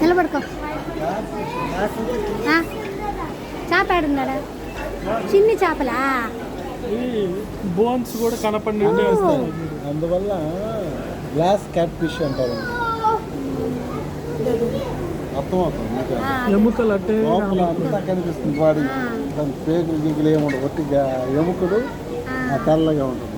నిలబడుకో. ఆ, చేప ఆడున్నాడా చిన్ని చేపలా? ఈ బోన్స్ కూడా కనపడినట్టే వస్తాయి. అందువల్ల గ్లాస్ క్యాట్ ఫిష్ అంటారు. అర్థమవుతుంది ఎముకలు అట్టే లోపల అంతా కనిపిస్తుంది బాడీ ఆ. దాని పేగులు గీగులు ఏముండవు ఒట్టిగా ఎముకలు ఆ. ఆ తెల్లగా ఉంటుంది.